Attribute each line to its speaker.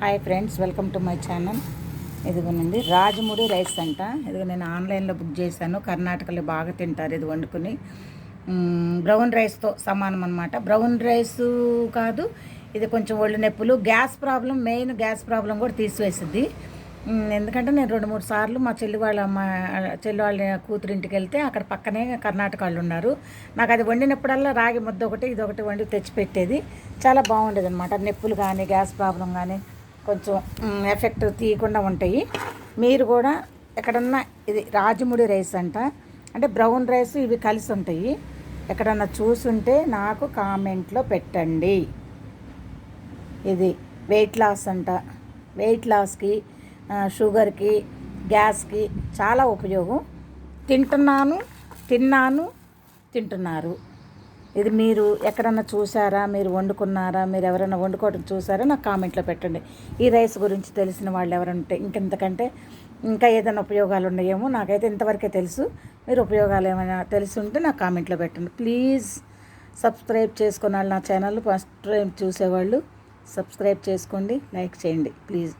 Speaker 1: Hi friends welcome to my channel ఇదిగోనండి Rajamudi rice అంట. ఇదిగో నేను ఆన్లైన్లో బుక్ చేశాను. కర్ణాటకలో బాగా తింటారు ఇది వండుకుని. బ్రౌన్ రైస్తో సమానం అనమాట బ్రౌన్ రైస్ కాదు ఇది కొంచెం ఒళ్ళు నొప్పులు. Gas problem main gas problem కూడా తీసివేసింది ఎందుకంటే నేను రెండు మూడు సార్లు మా చెల్లి వాళ్ళ అమ్మ చెల్లి వాళ్ళ కూతురింటికి వెళ్తే అక్కడ పక్కనే కర్ణాటక వాళ్ళు ఉన్నారు. నాకు అది వండినప్పుడల్లా రాగి ముద్ద ఒకటి ఇది ఒకటి వండి తెచ్చిపెట్టేది. చాలా బాగుండేది అనమాట నొప్పులు కానీ గ్యాస్ ప్రాబ్లం కానీ కొంచెం ఎఫెక్ట్ తీయకుండా ఉంటాయి. మీరు కూడా ఎక్కడన్నా ఇది రాజముడి రైస్ అంట అంటే బ్రౌన్ రైస్ ఇవి కలిసి ఉంటాయి. ఎక్కడన్నా చూసుంటే నాకు కామెంట్లో పెట్టండి. ఇది వెయిట్ లాస్ అంట. వెయిట్ లాస్కి షుగర్కి గ్యాస్కి చాలా ఉపయోగం. తింటున్నాను తిన్నాను తింటున్నారు. ఇది మీరు ఎక్కడన్నా చూసారా మీరు వండుకున్నారా? మీరు ఎవరైనా వండుకోవడం చూసారా నాకు కామెంట్లో పెట్టండి. ఈ రైస్ గురించి తెలిసిన వాళ్ళు ఎవరైనా ఉంటే ఇంకెంతకంటే ఇంకా ఏదైనా ఉపయోగాలు ఉన్నాయేమో నాకైతే ఇంతవరకే తెలుసు. మీరు ఉపయోగాలు ఏమైనా తెలిసి ఉంటే నాకు కామెంట్లో పెట్టండి. ప్లీజ్ సబ్స్క్రైబ్ చేసుకున్న వాళ్ళు నా ఛానల్ ఫస్ట్ టైం చూసేవాళ్ళు సబ్స్క్రైబ్ చేసుకోండి లైక్ చేయండి. ప్లీజ్.